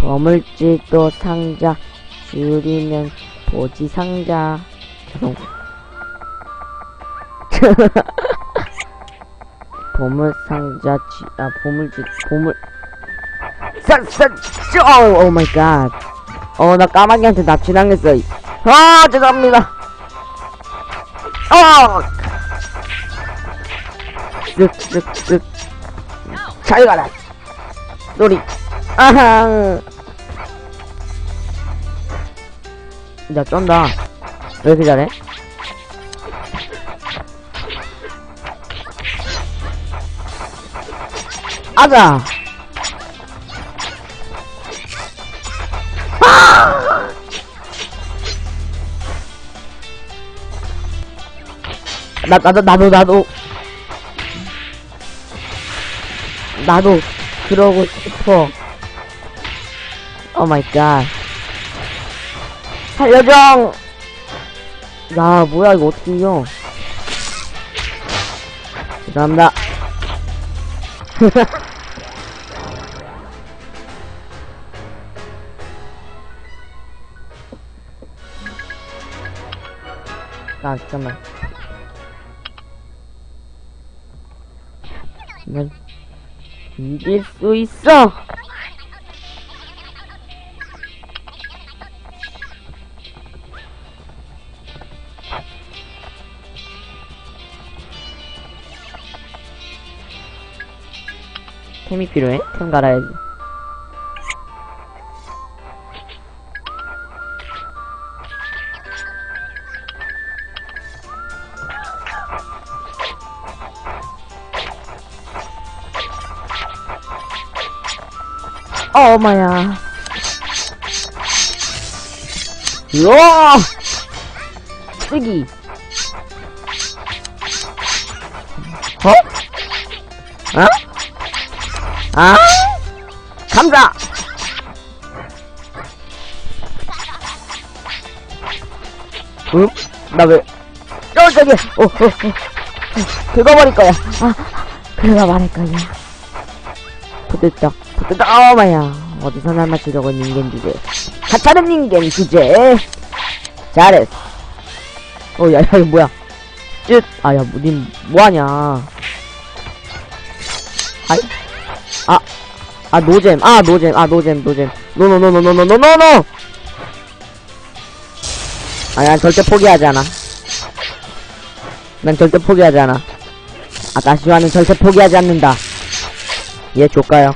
보물지도 상자 줄이면 보지 상자. 죄송. 보물 상자 지, 아 보물지 보물. 쌀쌀 오 마이 갓 어 나 까마귀한테 납치당했어. 아 죄송합니다. 어! 쓱쓱쓱. 잘 가라. 소리 아항 야 쩐다 왜 이렇게 잘해? 아자 나, 나도, 나도, 나도. 나도, 그러고 싶어. 오 마이 갓. 살려줘! 야, 뭐야, 이거 어떻게 이겨. 죄송합니다. 아, 잠깐만. 난 이길 수 있어! 템이 필요해? 템 갈아야지. 어, 엄마야. 우와! 쓰기. 어? 어? 아? 감자! 응? 나 왜? 어, 저기! 어, 어, 어. 긁어버릴 거야. 아, 긁어버릴 거야. 부들떡, 부들떡, 어마야. 어디서 날 맞추려고 닌겐 주제. 가차름 닌겐 주제. 잘했어. 어, 야, 야, 이거 뭐야. 쯧. 아, 야, 님, 뭐하냐. 아이. 아, 아, 노잼. 아, 노잼. 아, 노잼, 노잼. 노노노노노노노노노! 아, 난 절대 포기하지 않아. 난 절대 포기하지 않아. 아가시와는 절대 포기하지 않는다. 얘 줄까요?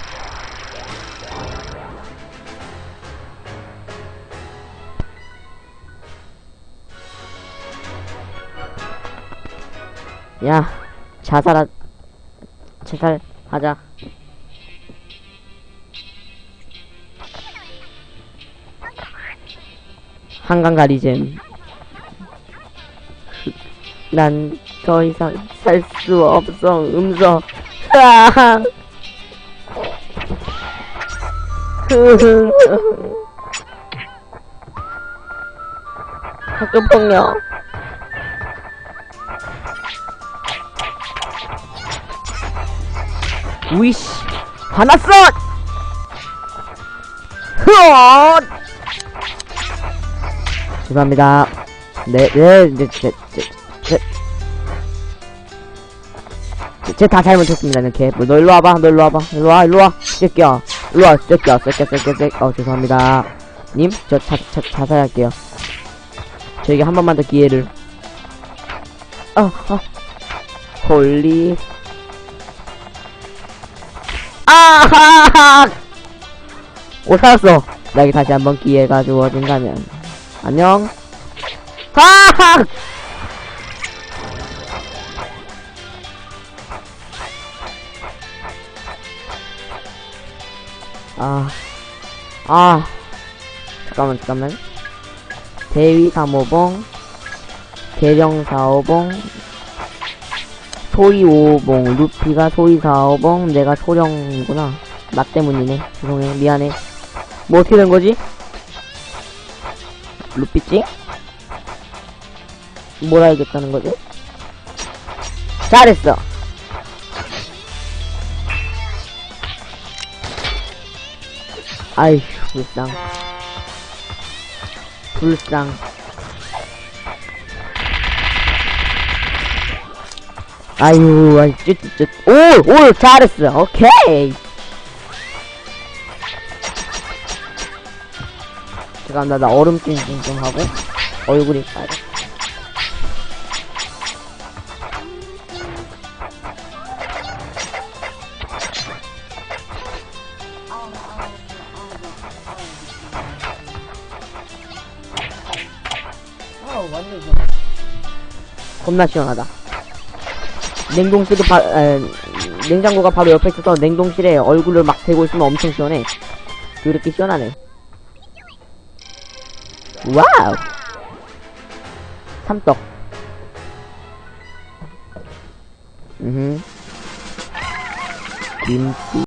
야, 자살하, 자살하자. 한강가리잼. 난 더 이상 살 수 없어, 음성. 으아! 학교폭력. 위시 화났어! 흐어! 죄송합니다. 네, 네, 이제 제, 제, 제, 제, 제다 잘못했습니다. 이렇게 뭐, 너 일로 와봐, 너 일로 와봐, 일로 와, 일로 와, 새끼야, 일로 와, 새끼야, 새끼야, 새끼야, 새끼야. 어, 죄송합니다. 님, 저 자, 자, 자살할게요. 저에게 한 번만 더 기회를. 어, 어. 홀리. 아하하! 오, 살았어. 나에게 다시 한 번 기회가 주어진다면. 안녕. 하하! 아, 아, 잠깐만, 잠깐만. 대위 3호봉, 대령 4호봉, 소위 5호봉, 루피가 소위 4호봉, 내가 소령이구나. 나 때문이네. 죄송해, 미안해. 뭐 어떻게 된 거지? 루피찡? 뭘 알겠다는 거지? 잘했어. 아이휴, 불쌍. 불쌍. 아유, 아이, 쭈쭈쭈. 오! 오! 잘했어. 오케이! 잠깐, 나, 나 얼음 좀 하고. 얼굴이 빨개. 겁나 시원하다. 냉동실이 바, 에, 냉장고가 바로 옆에 있어서 냉동실에 얼굴을 막 대고 있으면 엄청 시원해. 그렇게 시원하네. 와우! 삼떡. 음. 김치.